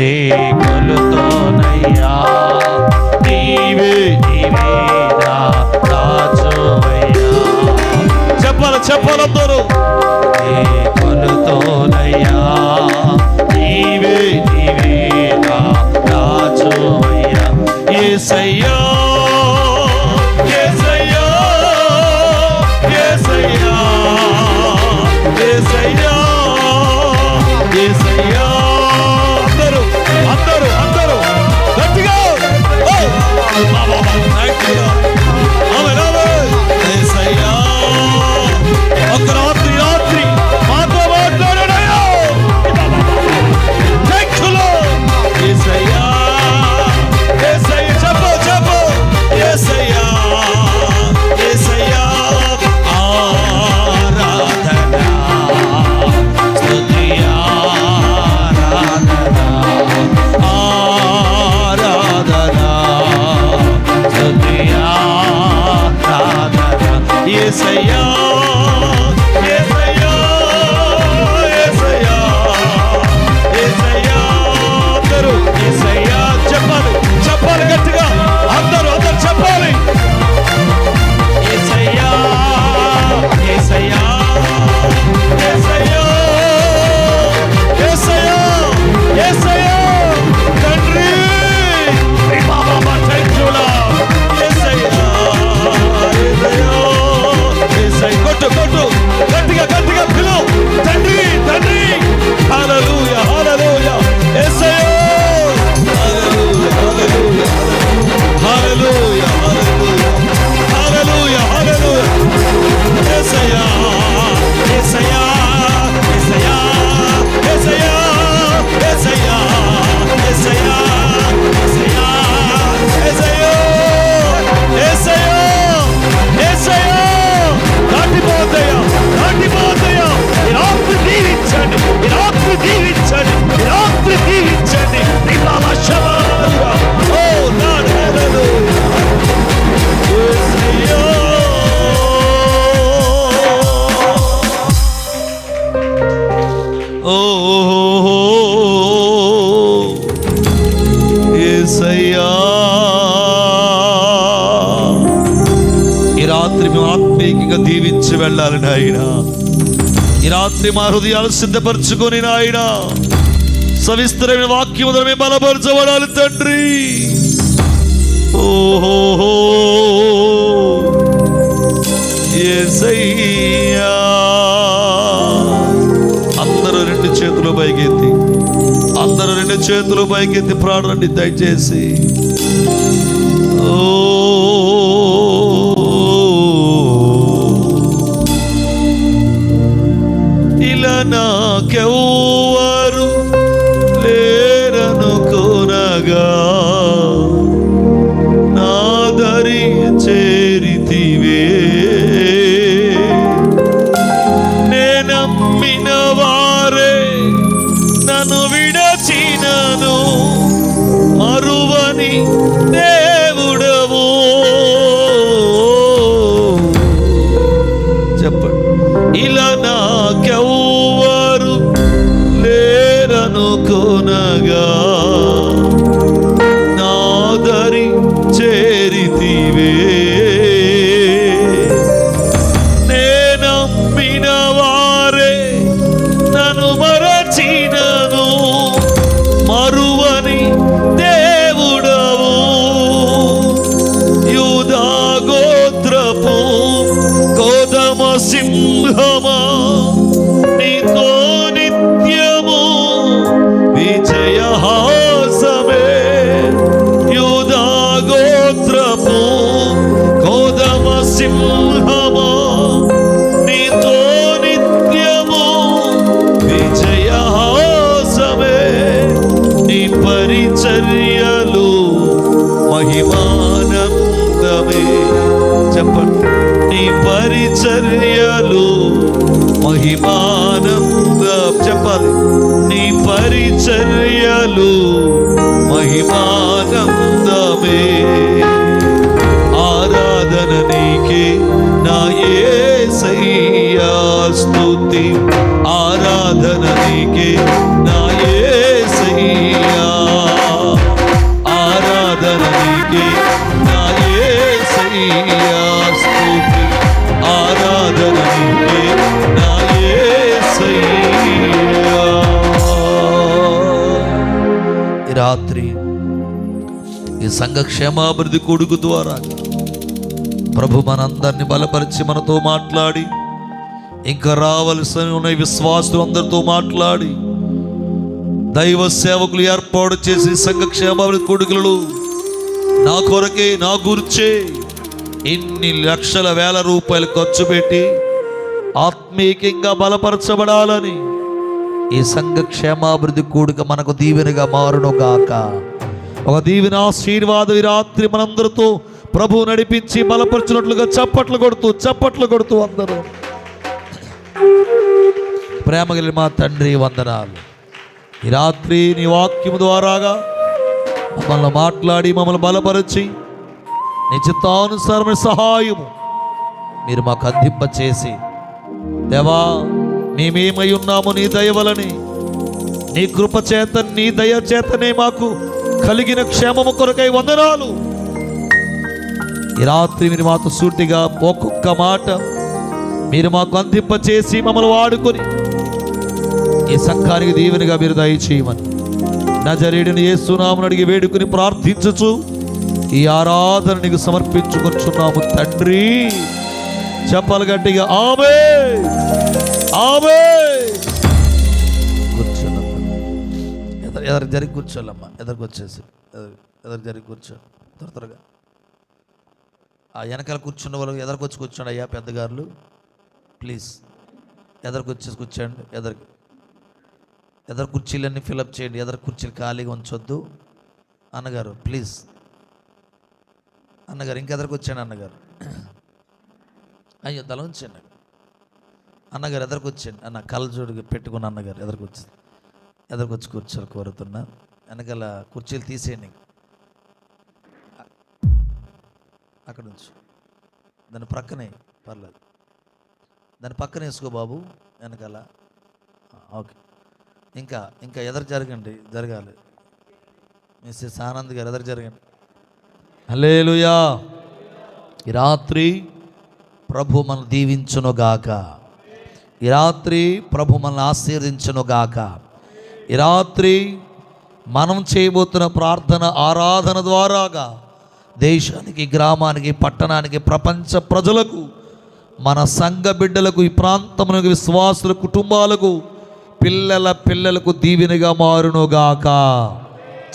నీ కొలుతోనయ్యా నీవే నీవేదా దాచోయ్యా చెప్పాలి చెప్పాలందరూ రాత్రి మా హృదయాలు సిద్ధపరచుకొని నాయన సవిస్తరమైన వాక్యం మేము బలపరచబడాలి తండ్రి. ఓహో అందరూ రెండు చేతులు పైకెత్తి అందరూ రెండు చేతులు పైకెత్తి ప్రాణాన్ని దయచేసి go మహిమానంగా చెప్పాలి నీ పరిచర్యలు మహిమానంగా సంఘ క్షేమాభివృద్ధి కొడుకు ద్వారా ప్రభు మనందరిని బలపరిచి మనతో మాట్లాడి ఇంకా రావలసిన ఉన్న విశ్వాసులు అందరితో మాట్లాడి దైవ సేవకులు ఏర్పాటు చేసి సంఘ క్షేమాభివృద్ధి కొడుకులు నా కొరకే నా గుర్చే ఇన్ని లక్షల వేల రూపాయలు ఖర్చు పెట్టి ఆత్మీయంగా బలపరచబడాలని ఈ సంఘ క్షేమాభివృద్ధి కూడిక మనకు దీవెనగా మారును గాక ఒక దీవెన ఆశీర్వాదం ఈ రాత్రి మనందరితో ప్రభు నడిపించి బలపరిచినట్లుగా చప్పట్లు కొడుతూ చప్పట్లు కొడుతూ అందరూ ప్రేమ కలిగిన మా తండ్రి వందనాలు. ఈ రాత్రి నీ వాక్యము ద్వారాగా మమ్మల్ని మాట్లాడి మమ్మల్ని బలపరిచి నీ చిత్తానుసారమైన సహాయము మీరు మాకు అందింప చేసి దేవా మేమేమై ఉన్నాము నీ దయవలని నీ కృప చేత నీ దయ చేతనే మాకు కలిగిన క్షేమము కొరకై వందనాలు. ఈ రాత్రి మీరు మాతో సూటిగా ఒక్కొక్క మాట మీరు మాకు అందింపచేసి మమ్మల్ని వాడుకొని ఈ సంఘానికి దీవెనగా మీరు దయచేయమని నజరేడిని ఏసునామని అడిగి వేడుకుని ప్రార్థించచ్చు ఈ ఆరాధన నీకు సమర్పించుకొచ్చున్నాము తండ్రి. చెప్పాలి గట్టిగా ఆమె ఆమె ఎదరు ఎదరు జరిగి కూర్చోవాలమ్మా ఎదరికి వచ్చేసి ఎదరు జరిగి కూర్చో. త్వర త్వరగా. ఆ వెనకాల కూర్చున్న వాళ్ళు ఎదరికి వచ్చి కూర్చోండి అయ్యా పెద్దగారులు. ప్లీజ్. ఎదరికి వచ్చేసి కూర్చోండి. ఎదరికి ఎదరు కుర్చీలన్నీ ఫిలప్ చేయండి. ఎదరు కుర్చీలు ఖాళీగా ఉంచొద్దు. అన్నగారు ప్లీజ్. అన్నగారు ఇంకెదరికి వచ్చాను అన్నగారు. అయ్యో తల ఉంచండి అన్నగారు ఎదరికి వచ్చాను అన్న కళ్ళజోడు పెట్టుకున్న అన్నగారు ఎదరికి వచ్చింది ఎదురుకొచ్చి వచ్చి కోరుతున్నా. వెనకాల కుర్చీలు తీసేయండి. అక్కడ నుంచి దాని ప్రక్కనే పర్లేదు. దాని పక్కన వేసుకో బాబు వెనకాల. ఓకే. ఇంకా ఇంకా ఎదురు జరగండి జరగాలి. మిస్సెస్ ఆనంద్ గారు ఎదురు జరగండి. హలేలుయా ఈ రాత్రి ప్రభు మన దీవించునుగాక. ఈ రాత్రి ప్రభు మనల్ని ఆశీర్దించునుగాక. ఈ రాత్రి మనం చేయబోతున్న ప్రార్థన ఆరాధన ద్వారాగా దేశానికి గ్రామానికి పట్టణానికి ప్రపంచ ప్రజలకు మన సంఘ బిడ్డలకు ఈ ప్రాంతమునకు విశ్వాసుల కుటుంబాలకు పిల్లల పిల్లలకు దీవెనగా మారునుగాక.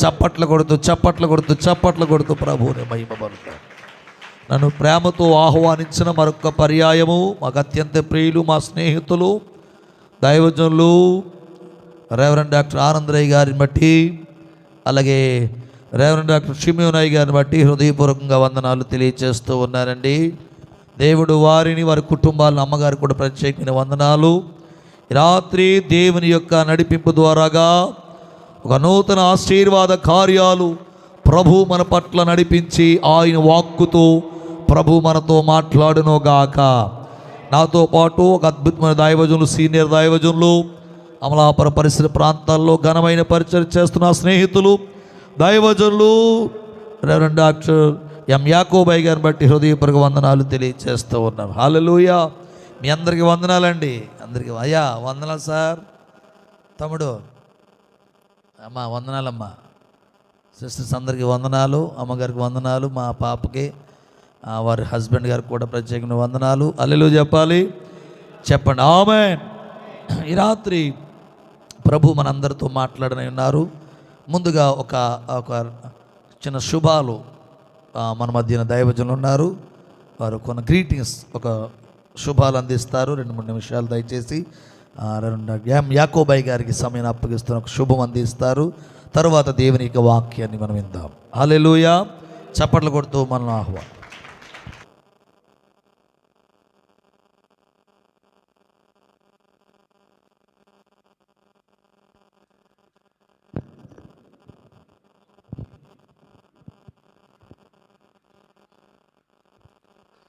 చప్పట్లు కొడుతూ చప్పట్లు కొడుతూ చప్పట్లు కొడుతూ ప్రభువుని మహిమపడతారు నన్ను ప్రేమతో ఆహ్వానించిన మరొక పర్యాయము మాకు అత్యంత ప్రియులు మా స్నేహితులు దైవజనులు రేవరెండ్ డాక్టర్ ఆనందరయ్య గారిని బట్టి అలాగే రేవరెండ్ డాక్టర్ షిమ్యూనయ్య గారిని బట్టి హృదయపూర్వకంగా వందనాలు తెలియజేస్తూ ఉన్నారండి దేవుడు వారిని వారి కుటుంబాలను అమ్మగారు కూడా ప్రత్యేకమైన వందనాలు. రాత్రి దేవుని యొక్క నడిపింపు ద్వారాగా ఒక నూతన ఆశీర్వాద కార్యాలు ప్రభు మన పట్ల నడిపించి ఆయన వాక్కుతో ప్రభు మనతో మాట్లాడునోగాక. నాతో పాటు ఒక అద్భుతమైన దైవజనులు సీనియర్ దైవజనులు అమలాపుర పరిసర ప్రాంతాల్లో ఘనమైన పరిచయం చేస్తున్న స్నేహితులు దైవజనులు రెవరెండ్ డాక్టర్ ఎం యాకోబాయ్ గారిని బట్టి హృదయపూర్వక వందనాలు తెలియజేస్తూ ఉన్నాం. హాలూయా మీ అందరికీ వందనాలండి. అందరికీ అయ్యా వందనాలు సార్. తమ్ముడు అమ్మా వందనాలమ్మా. సిస్టర్స్ అందరికీ వందనాలు అమ్మగారికి వందనాలు మా పాపకి వారి హస్బెండ్ గారికి కూడా ప్రత్యేకమైన వందనాలు. అల్లెలు చెప్పాలి. చెప్పండి. ఆమె ఈ రాత్రి ప్రభు మనందరితో మాట్లాడని ఉన్నారు. ముందుగా ఒక ఒక చిన్న శుభాలు మన మధ్యన దైవజనులు ఉన్నారు. వారు కొన్ని గ్రీటింగ్స్ ఒక శుభాలు అందిస్తారు. రెండు మూడు నిమిషాలు దయచేసి రెండు యాకోబాయ్ గారికి సమయం అప్పగిస్తున్న ఒక శుభం అందిస్తారు. తరువాత దేవుని యొక్క వాక్యాన్ని మనం విందాం. హల్లెలూయా. చప్పట్లు కొడుతూ మనం ఆహ్వానం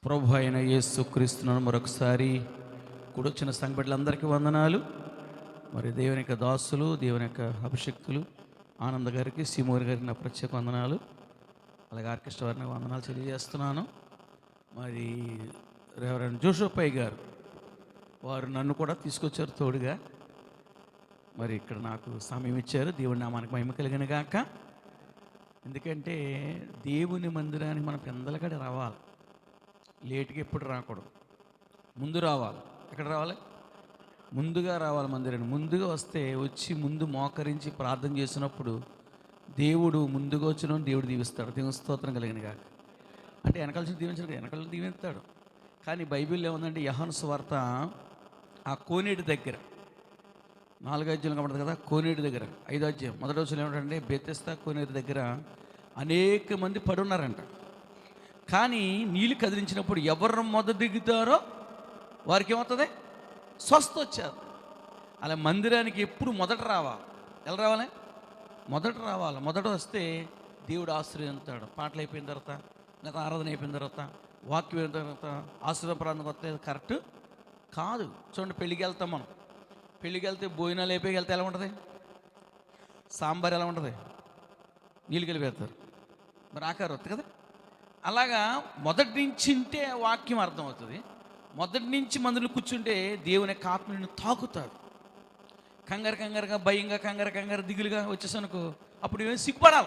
ప్రభు అయిన యేసు క్రీస్తులను మరొకసారి కూడొచ్చిన సంఘటనలందరికీ వందనాలు. మరి దేవుని యొక్క దాసులు దేవుని యొక్క అభిషక్తులు ఆనంద్ గారికి సీమూరి గారికి నా ప్రత్యేక వందనాలు. అలాగే ఆర్కెస్ట్రా వారిని వందనాలు తెలియజేస్తున్నాను. మరి రెవరెండ్ జోషోపై గారు వారు నన్ను కూడా తీసుకొచ్చారు తోడుగా. మరి ఇక్కడ నాకు సమయం ఇచ్చారు. దేవుడి నామానికి మహిమ కలిగిన గాక. ఎందుకంటే దేవుని మందిరానికి మనం పెందలకడ రావాలి. లేట్గా ఎప్పుడు రాకూడదు. ముందు రావాలి. ఎక్కడ రావాలి? ముందుగా రావాలి మందిరాన్ని ముందుగా వస్తే వచ్చి ముందు మోకరించి ప్రార్థన చేసినప్పుడు దేవుడు ముందుగా వచ్చిన దేవుడు దీవిస్తాడు. దేవుని స్తోత్రం కలిగిన కాక అంటే వెనకాల దీవించడు వెనకాల దీవిస్తాడు. కానీ బైబిల్లో ఏముందంటే యహన్ స్వార్త ఆ కోనేటి దగ్గర. నాలుగు అధ్యాయులు కనబడదు కదా కోనేటి దగ్గర. ఐదో అధ్యాయం. మొదటి రోజులు ఏమిటంటే బెత్తెస్తా కోనేటి దగ్గర అనేక మంది పడున్నారంట. కానీ నీళ్ళు కదిలించినప్పుడు ఎవరు మొదట దిగుతారో వారికి ఏమవుతుంది స్వస్థ వచ్చారు అలా మందిరానికి ఎప్పుడు మొదట రావాలి. ఎలా రావాలి? మొదట రావాలి. మొదట వస్తే దేవుడు ఆశ్రయిస్తాడు పాటలు అయిపోయిన తర్వాత లేదా ఆరాధన అయిపోయిన తర్వాత వాక్యం అయిన తర్వాత ఆశ్రయ ప్రాంతం వస్తే కరెక్ట్ కాదు. చూడండి పెళ్ళికి వెళ్తాం మనం. పెళ్ళికి వెళ్తే భోజనాలు అయిపోయి వెళ్తే ఎలా ఉంటుంది? సాంబార్ ఎలా ఉంటుంది? నీళ్ళు కలిపి పెడతారు. మరి ఆకారం వస్తుంది కదా? అలాగా మొదటి నుంచి ఉంటే వాక్యం అర్థమవుతుంది. మొదటి నుంచి మందులు కూర్చుంటే దేవుని యొక్క ఆత్మ నిన్ను తాకుతాడు కంగారు కంగారుగా భయంగా కంగారు కంగారు దిగులుగా వచ్చేసనుకో అప్పుడు ఏమైనా సిగ్గుపడాలి.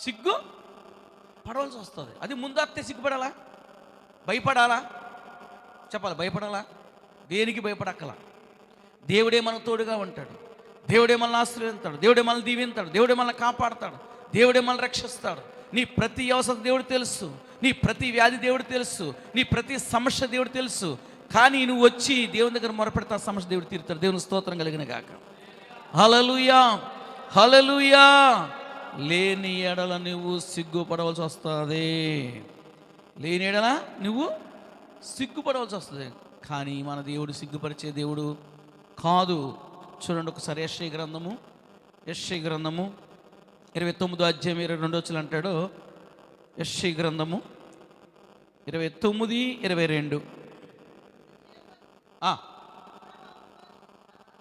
సిగ్గు పడవలసి వస్తుంది. అది ముందత్తే సిగ్గుపడాలా? భయపడాలా? చెప్పాలి? భయపడాలా? దేనికి భయపడక్కల? దేవుడే మన తోడుగా ఉంటాడు. దేవుడే మనల్ని ఆశ్రయిస్తాడు దేవుడే మనల్ని దీవిస్తాడు దేవుడే మనల్ని కాపాడతాడు. దేవుడే మనల్ని రక్షిస్తాడు. నీ ప్రతి అవసరం దేవుడు తెలుసు. నీ ప్రతి వ్యాధి దేవుడు తెలుసు. నీ ప్రతి సమస్య దేవుడు తెలుసు. కానీ నువ్వు వచ్చి దేవుని దగ్గర మొరపెడతా సమస్య దేవుడు తీరుతాడు. దేవుని స్తోత్రం కలిగిన గాక. హలలుయా హలలుయా లేని ఎడల నువ్వు సిగ్గుపడవలసి వస్తుంది. లేని ఎడల నువ్వు సిగ్గుపడవలసి వస్తుంది. కానీ మన దేవుడు సిగ్గుపరిచే దేవుడు కాదు. చూడండి ఒకసారి యశ్వ గ్రంథము. యశ్వ గ్రంథము. ఇరవై తొమ్మిదో అధ్యాయం ఇరవై రెండు వచ్చులు అంటాడు యశ్ఐ గ్రంథము ఇరవై తొమ్మిది ఇరవై రెండు. ఆ.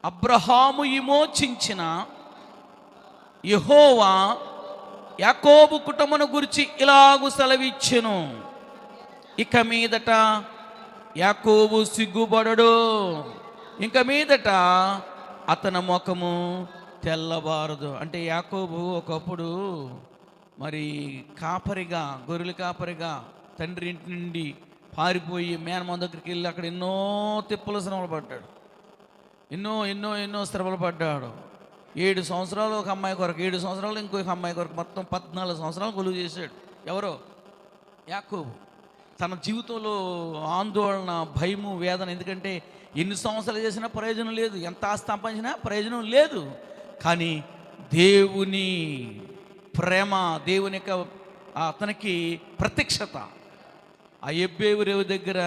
అబ్రహాము విమోచించిన యహోవా యాకోబు కుటుంబను గురించి ఇలాగు సెలవిచ్చెను. ఇక మీదట యాకోబు సిగ్గుపడడు. ఇంక మీదట అతని ముఖము తెల్లబారదు అంటే యాకోబు ఒకప్పుడు మరి కాపరిగా గొర్రెల కాపరిగా తండ్రి ఇంటి నుండి పారిపోయి మేనమామ దగ్గరికి వెళ్ళి అక్కడ ఎన్నో తిప్పలు శ్రమలు పడ్డాడు. ఎన్నో ఎన్నో ఎన్నో శ్రమలు పడ్డాడు. ఏడు సంవత్సరాలు ఒక అమ్మాయి కొరకు ఏడు సంవత్సరాలు ఇంకొక అమ్మాయి కొరకు మొత్తం పద్నాలుగు సంవత్సరాలు కొలువు చేశాడు. ఎవరో? యాకోబు. తన జీవితంలో ఆందోళన భయము వేదన. ఎందుకంటే ఎన్ని సంవత్సరాలు చేసినా ప్రయోజనం లేదు. ఎంత ఆస్తి ప్రయోజనం లేదు. కానీ దేవుని ప్రేమ దేవుని యొక్క అతనికి ప్రత్యక్షత. ఆ ఎబ్బేవురేవు దగ్గర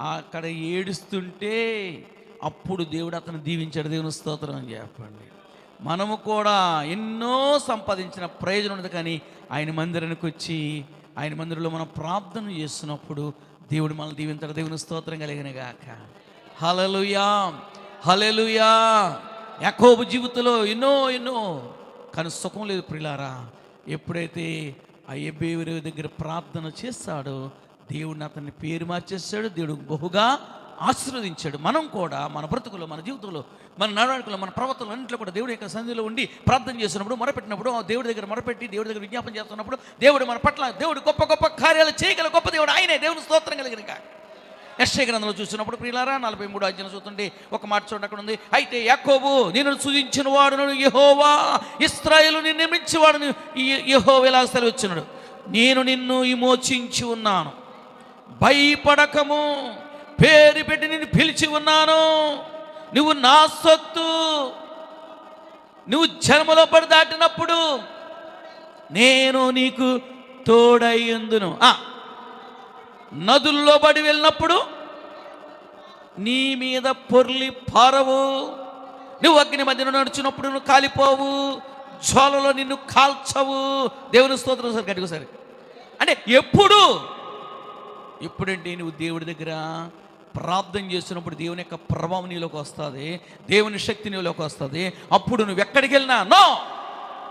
అక్కడ ఏడుస్తుంటే అప్పుడు దేవుడు అతను దీవించాడు. దేవుని స్తోత్రం అని చెప్పండి. మనము కూడా ఎన్నో సంపాదించిన ప్రయోజనం ఉండదు కానీ ఆయన మందిరానికి వచ్చి ఆయన మందిరంలో మనం ప్రార్థన చేస్తున్నప్పుడు దేవుడు మనల్ని దీవించాడు. దేవుని స్తోత్రం కలిగిన గాక. హలలుయా హలలుయా యాకోబు జీవితంలో ఎన్నో ఎన్నో. కానీ సుఖం లేదు ప్రిలారా ఎప్పుడైతే ఆ ఎబ్బేవి దగ్గర ప్రార్థన చేస్తాడో దేవుడిని అతన్ని పేరు మార్చేస్తాడు దేవుడు బహుగా ఆశీర్వదించాడు. మనం కూడా మన బ్రతుకులో మన జీవితంలో మన నడవడికలో మన ప్రవర్తనలు అన్నింటిలో కూడా దేవుడి యొక్క సన్నిధిలో ఉండి ప్రార్థన చేసినప్పుడు మొరపెట్టినప్పుడు ఆ దేవుడి దగ్గర మొరపెట్టి దేవుడి దగ్గర విజ్ఞాపన చేస్తున్నప్పుడు దేవుడు మన పట్ల దేవుడు గొప్ప గొప్ప కార్యాలు చేయగల గొప్ప దేవుడు ఆయనే. దేవుని స్తోత్రం కలిగిన కాక గ్రంథంలో చూసినప్పుడు ప్రియులారా నలభై మూడు అధ్యయనం చూస్తుంటే ఒక మాట చూడండి అక్కడ ఉంది. అయితే యాకోబు నేను సూచించిన వాడును యహోవా ఇస్రాయలు నిన్ను నిర్మించేవాడును యహోవ ఇలా సెలవిచ్చినాడు? నేను నిన్ను విమోచించి ఉన్నాను. భయపడకము. పేరు పెట్టి నిన్ను పిలిచి ఉన్నాను. నువ్వు నా సొత్తు. నువ్వు జన్మలో పడి దాటినప్పుడు నేను నీకు తోడయ్యందును ఆ నదుల్లో పడి వెళ్ళినప్పుడు నీ మీద పొర్లి పారవు. నువ్వు అగ్ని మధ్యన నడిచినప్పుడు నువ్వు కాలిపోవు. జ్వాలలో నిన్ను కాల్చవు. దేవుని స్తోత్రం సార్ గట్టిగా అంటే ఎప్పుడు? ఎప్పుడంటే నువ్వు దేవుడి దగ్గర ప్రార్థన చేస్తున్నప్పుడు దేవుని యొక్క ప్రభావం నీలోకి వస్తుంది దేవుని శక్తి నీలోకి వస్తుంది. అప్పుడు నువ్వు ఎక్కడికి వెళ్ళినా నో!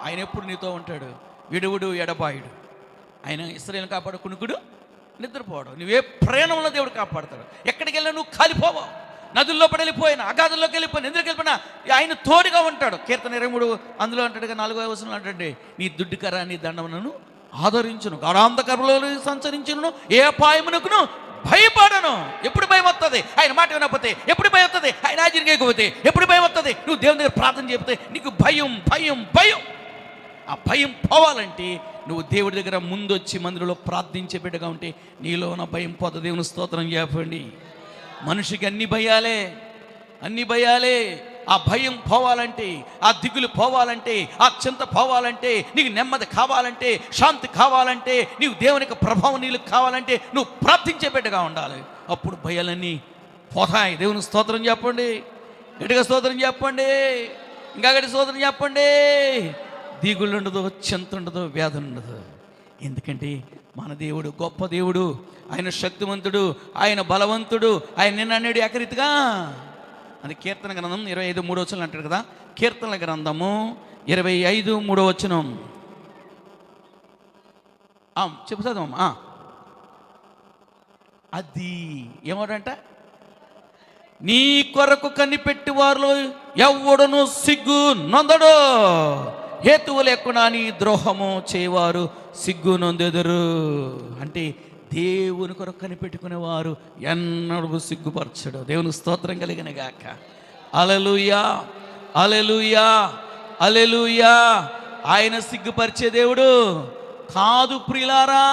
ఆయన ఎప్పుడు నీతో ఉంటాడు? విడువుడు ఎడబాయుడు. ఆయన ఇస్రాయేల్ కాపాడు కునుకుడు నిద్రపోవడం. నువ్వే ప్రయాణంలో దేవుడు కాపాడతాడు. ఎక్కడికి వెళ్ళినా నువ్వు కాలిపోవావు నదుల్లో పడి వెళ్ళిపోయినా అగాధంలోకి వెళ్ళిపోయినా ఎందుకు వెళ్ళిపోయినా ఆయన తోడుగా ఉంటాడు. కీర్తన ఇరవై మూడు అందులో అంటాడుగా నాలుగో వచనం అంటే నీ దుడ్డుకర నీ దండములను ఆదరించును. గడాంధకరంలో సంచరించును. ఏ అపాయమునకును భయపడను. ఎప్పుడు భయం వస్తుంది ఆయన మాట వినకపోతే ఎప్పుడు భయం వస్తుంది ఆయన ఆచరికపోతే ఎప్పుడు భయం వస్తుంది నువ్వు దేవుని దగ్గర ప్రార్థన చెబితే నీకు భయం భయం భయం. ఆ భయం పోవాలంటే నువ్వు దేవుడి దగ్గర ముందొచ్చి మందిరంలో ప్రార్థించే బిడ్డగా ఉంటే నీలో ఉన్న భయం పోత దేవుని స్తోత్రం చెప్పండి. మనిషికి అన్ని భయాలే అన్ని భయాలే. ఆ భయం పోవాలంటే ఆ దిగులు పోవాలంటే ఆ చింత పోవాలంటే నీకు నెమ్మది కావాలంటే శాంతి కావాలంటే నీకు దేవునికి ప్రభావం నీళ్ళు కావాలంటే నువ్వు ప్రార్థించే బిడ్డగా ఉండాలి. అప్పుడు భయాలన్నీ పోతాయి. దేవుని స్తోత్రం చెప్పండి. గట్టిగా స్తోత్రం చెప్పండి. ఇంకా గట్టి స్తోత్రం చెప్పండి. దిగులు ఉండదు చింత ఉండదు వ్యాధి ఉండదు. ఎందుకంటే మన దేవుడు గొప్ప దేవుడు ఆయన శక్తివంతుడు ఆయన బలవంతుడు ఆయన నిన్న ఏకరీతిగా. అది కీర్తన గ్రంథం ఇరవై ఐదు మూడో వచనం అంటాడు కదా కీర్తన గ్రంథము ఇరవై ఐదు మూడో వచనం. చెప్పు చదవమ్మా. ఆ. అది ఏమోడంట? నీ కొరకు కనిపెట్టి వారిలో ఎవడను సిగ్గు నొందడు. హేతువు లేకుండా నీ ద్రోహము చేయవారు సిగ్గు నొందెదరు. అంటే దేవుని కొరకు కనిపెట్టుకునేవారు ఎన్నడూ సిగ్గుపరచడు. దేవుని స్తోత్రం కలిగిన గాక. అలలుయా అలెలుయా అలెలుయా ఆయన సిగ్గుపరిచే దేవుడు కాదు ప్రిలారా.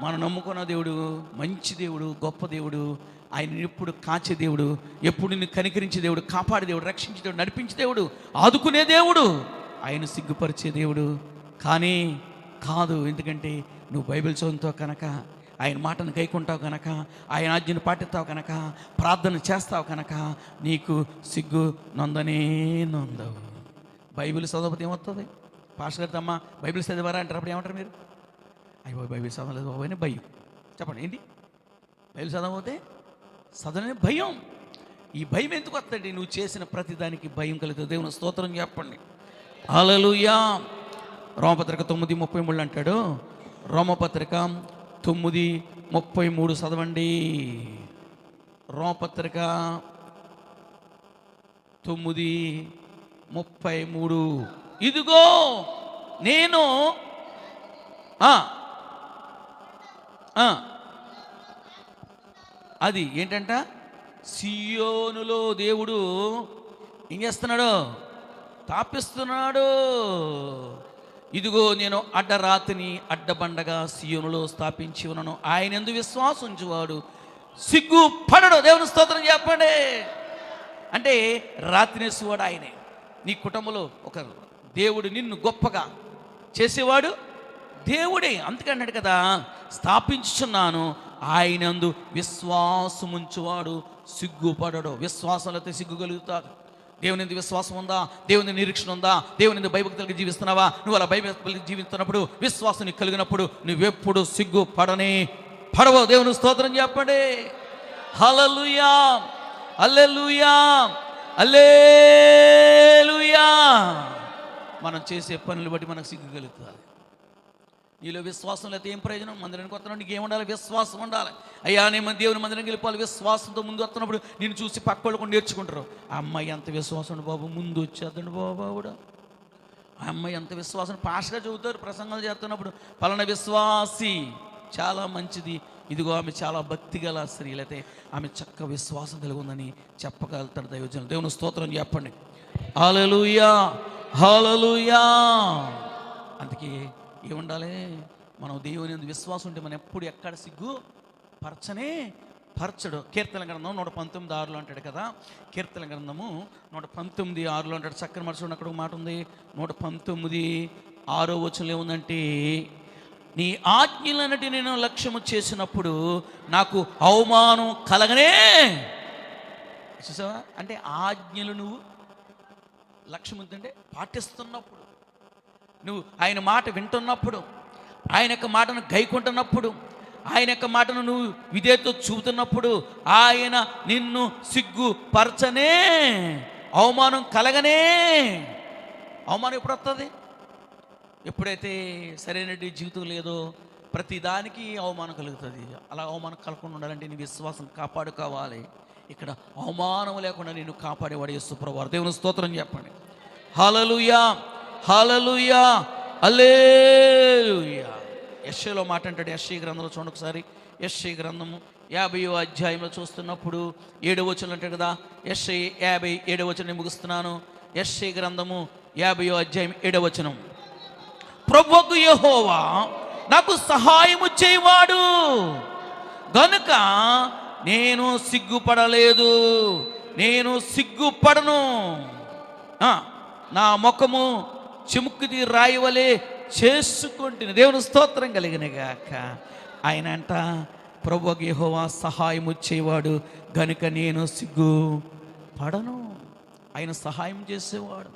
మనం నమ్ముకున్న దేవుడు మంచి దేవుడు గొప్ప దేవుడు ఆయన ఎప్పుడు కాచే దేవుడు ఎప్పుడు నిన్ను కనికరించే దేవుడు కాపాడే దేవుడు రక్షించే దేవుడు నడిపించే దేవుడు ఆదుకునే దేవుడు. ఆయన సిగ్గుపరిచే దేవుడు. కానీ కాదు ఎందుకంటే నువ్వు బైబిల్ చదువుతావు కనుక ఆయన మాటను కైకుంటావు కనుక ఆయన ఆజ్ఞను పాటిస్తావు కనుక ప్రార్థన చేస్తావు కనుక నీకు సిగ్గు నొందనే నొందవు. బైబిల్ చదవకపోతే ఏమవుతుంది పాస్టర్ గారితో అమ్మ బైబిల్ చదివారా అంటారు అప్పుడు ఏమంటారు మీరు? అయ్యో బైబిల్ చదవలేదు బాబు అని భయం. చెప్పండి ఏంటి? బైబిల్ చదవకపోతే చదవని భయం. ఈ భయం ఎందుకు వస్తుంది నువ్వు చేసిన ప్రతిదానికి భయం కలుగుతుంది. దేవుని స్తోత్రం చెప్పండి. అలలుయా రోమపత్రిక తొమ్మిది ముప్పై మూడు అంటాడు. రోమపత్రిక తొమ్మిది ముప్పై మూడు చదవండి. రోమపత్రిక తొమ్మిది ముప్పై మూడు. ఇదిగో నేను అది ఏంటంట? సియోనులో దేవుడు ఏం చేస్తున్నాడు? స్థాపిస్తున్నాడు. ఇదిగో నేను అడ్డరాతిని అడ్డబండగా సీయోనులో స్థాపించి ఉన్నాను. ఆయన ఎందు విశ్వాసం ఉంచువాడు సిగ్గు పడడు దేవుని స్తోత్రం చెప్పండి. అంటే రాతినేసేవాడు ఆయనే. నీ కుటుంబంలో ఒక దేవుడు నిన్ను గొప్పగా చేసేవాడు దేవుడే. అందుకే అన్నాడు కదా స్థాపించుచున్నాను. ఆయనందు విశ్వాసముంచువాడు. సిగ్గుపడడు. విశ్వాసంలో సిగ్గు కలుగుతాడు దేవుని ఎందు విశ్వాసం ఉందా? దేవుని నిరీక్షణ ఉందా? దేవుని ఎందు భయభక్తులకి జీవిస్తున్నావా? నువ్వు అలా భయభక్తులకి జీవిస్తున్నప్పుడు విశ్వాసం నీకు కలిగినప్పుడు నువ్వెప్పుడు సిగ్గు పడని పడవ? దేవుని స్తోత్రం చెప్పండి. హలలుయా అల్లెలుయా అల్లేలుయా మనం చేసే పనులు బట్టి మనకు సిగ్గు కలుగుతుంది. నీలో విశ్వాసం లేకపోతే ఏం ప్రయోజనం? మందిరానికి వస్తున్నాడు నీకు ఏముండాలి విశ్వాసం ఉండాలి. అయ్యా నేను దేవుని మందిరానికి వెళ్ళిపోవాలి. విశ్వాసంతో ముందు వస్తున్నప్పుడు నేను చూసి పక్క వాళ్ళు కూడా నేర్చుకుంటారు. ఆ అమ్మాయి ఎంత విశ్వాసం బాబు ముందు వచ్చేద్దండి బాబు కూడా ఆ అమ్మాయి ఎంత విశ్వాసం పాషగా చెబుతారు ప్రసంగాలు చేస్తున్నప్పుడు పలానా విశ్వాసి చాలా మంచిది. ఇదిగో ఆమె చాలా భక్తి గల స్త్రీ లేకపోతే ఆమె చక్క విశ్వాసం కలిగి ఉందని చెప్పగలుగుతాడు దైవజనం దేవుని స్తోత్రం చెప్పండి. Hallelujah hallelujah. అందుకే ఏముండాలి? మనం దేవుని విశ్వాసం ఉంటే మనం ఎప్పుడు ఎక్కడ సిగ్గు పరచనే పరచడు. కీర్తన గ్రంథం నూట పంతొమ్మిది ఆరులో అంటాడు కదా. కీర్తన గ్రంథము నూట పంతొమ్మిది ఆరులో అంటాడు. చక్కని మనుషుడు అక్కడ ఒక మాట ఉంది. నూట పంతొమ్మిది ఆరో వచనం ఏముందంటే నీ ఆజ్ఞలన్నిటి నేను లక్ష్యము చేసినప్పుడు నాకు అవమానం కలగనే. చూసావా? అంటే ఆజ్ఞలు నువ్వు లక్ష్యం ఉందంటే పాటిస్తున్నప్పుడు. నువ్వు ఆయన మాట వింటున్నప్పుడు ఆయన యొక్క మాటను గైకుంటున్నప్పుడు ఆయన యొక్క మాటను నువ్వు విధేయతో చూపుతున్నప్పుడు ఆయన నిన్ను సిగ్గుపరచనే అవమానం కలగనే. అవమానం ఎప్పుడు వస్తుంది ఎప్పుడైతే సరైన జీవితం లేదో ప్రతిదానికి అవమానం కలుగుతుంది అలా అవమానం కలగకుండా ఉండాలంటే నీ విశ్వాసం కాపాడుకోవాలి. ఇక్కడ అవమానం లేకుండా నేను కాపాడేవాడు యేసుప్రభు దేవుని స్తోత్రం చెప్పండి. హలలుయా హాలలుయా అలేలుయా యశ్యలో మాట అంటాడు యశ్య గ్రంథంలో చూడండి ఒకసారి. యశ్య గ్రంథము యాభైయో అధ్యాయంలో చూస్తున్నప్పుడు ఏడో వచనం అంటాడు కదా. యశ్య యాభై ఏడో వచనం నేను ముగిస్తున్నాను. గ్రంథము యాభైయో అధ్యాయం ఏడో వచనం. ప్రభుకు యహోవా నాకు సహాయము చేయవాడు. గనుక నేను సిగ్గుపడలేదు. నేను సిగ్గుపడను. నా ముఖము చెముక్కుది రాయవలే చేసుకుంటుంది దేవుని స్తోత్రం కలిగినగాక ఆయన అంట ప్రభు గేహోవా సహాయం వచ్చేవాడు గనుక నేను సిగ్గు పడను. ఆయన సహాయం చేసేవాడు.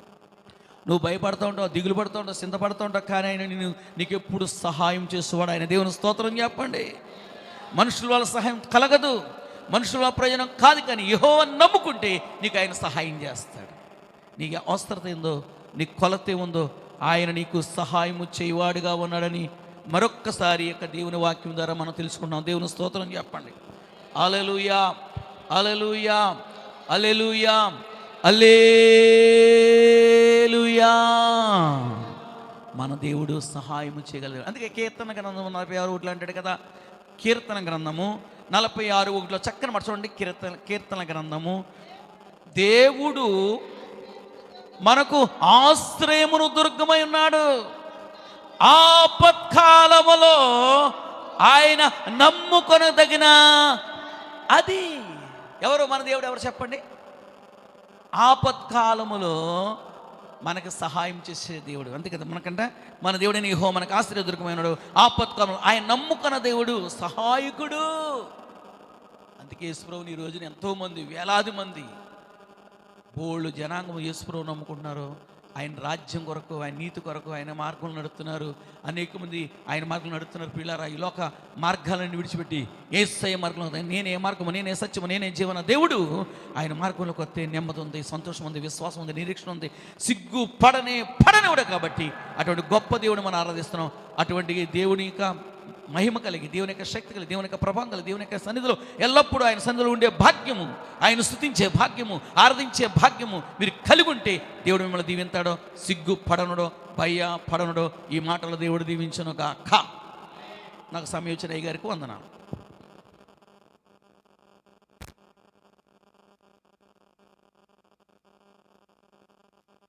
నువ్వు భయపడుతూ ఉంటావు దిగులు పడుతూ ఉంటావు చింతపడుతూ ఉంటావు కానీ ఆయన నేను నీకు ఎప్పుడు సహాయం చేసేవాడు. ఆయన దేవుని స్తోత్రం చెప్పండి. మనుషుల వల్ల సహాయం కలగదు. మనుషుల వల్ల ప్రయోజనం కాదు కానీ యహో నమ్ముకుంటే నీకు ఆయన సహాయం చేస్తాడు. నీకు అవసరత ఏందో నీ కొలత ఉందో ఆయన నీకు సహాయము చేయవాడుగా ఉన్నాడని మరొక్కసారి యొక్క దేవుని వాక్యం ద్వారా మనం తెలుసుకున్నాం దేవుని స్తోత్రం చెప్పండి. అలలుయా అలలుయా అలెలుయా అలేలుయా మన దేవుడు సహాయము చేయగలడు అందుకే కీర్తన గ్రంథము నలభై ఆరు ఒకటిలో అంటాడు కదా కీర్తన గ్రంథము నలభై ఆరు ఒకటిలో చక్కని మర్చండి కీర్తన కీర్తన గ్రంథము. దేవుడు మనకు ఆశ్రయమును దుర్గమై ఉన్నాడు. ఆపత్కాలములో ఆయన నమ్ముకొనదగిన అది. ఎవరు మన దేవుడు ఎవరు చెప్పండి? ఆపత్కాలములో మనకు సహాయం చేసే దేవుడు. అంతే కదా మనకంటే మన దేవుడైన యెహోవా మనకు ఆశ్రయ దుర్గమైనడు ఆపత్కాలంలో ఆయన నమ్ముకున్న దేవుడు సహాయకుడు. అందుకే యేసుప్రభుని ఈ రోజున ఎంతోమంది వేలాది మంది బోళ్ళు జనాంగం యేసుప్రభు నమ్ముకుంటున్నారు. ఆయన రాజ్యం కొరకు ఆయన నీతి కొరకు ఆయన మార్గంలో నడుపుతున్నారు. అనేక మంది ఆయన మార్గంలో నడుపుతున్నారు పిల్లరా. ఈ లోక మార్గాలను విడిచిపెట్టి ఏసయ మార్గంలో నేనే మార్గము నేనే సత్యము నేనే జీవన దేవుడు. ఆయన మార్గంలోకి వస్తే నెమ్మది ఉంది సంతోషం ఉంది విశ్వాసం ఉంది నిరీక్షణ ఉంది. సిగ్గు పడనే పడనివాడు కాబట్టి అటువంటి గొప్ప దేవుడు మనం ఆరాధిస్తున్నాం. అటువంటి దేవుని యొక్క మహిమ కలిగి దేవుని యొక్క శక్తి కలిగి దేవుని యొక్క ప్రభావం కలిగి దేవుని యొక్క సన్నిధిలో ఎల్లప్పుడూ ఆయన సన్నిధిలో ఉండే భాగ్యము ఆయన స్థుతించే భాగ్యము ఆరాధించే భాగ్యము మీరు కలిగి ఉంటే దేవుడు మిమ్మల్ని దీవింతాడో సిగ్గు పడనుడో భయ పడనుడో ఈ మాటలు దేవుడు దీవించను కాక నాకు సమయం వచ్చిన అయ్య గారికి వందనాలు.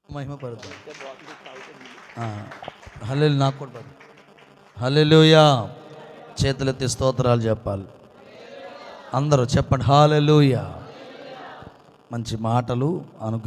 మహిమ పడుతుంది హలో నాకు కూడా పడుతుంది హలో చేతులెత్తి స్తోత్రాలు చెప్పాలి. అందరూ చెప్పండి హాలెలూయా. మంచి మాటలు అను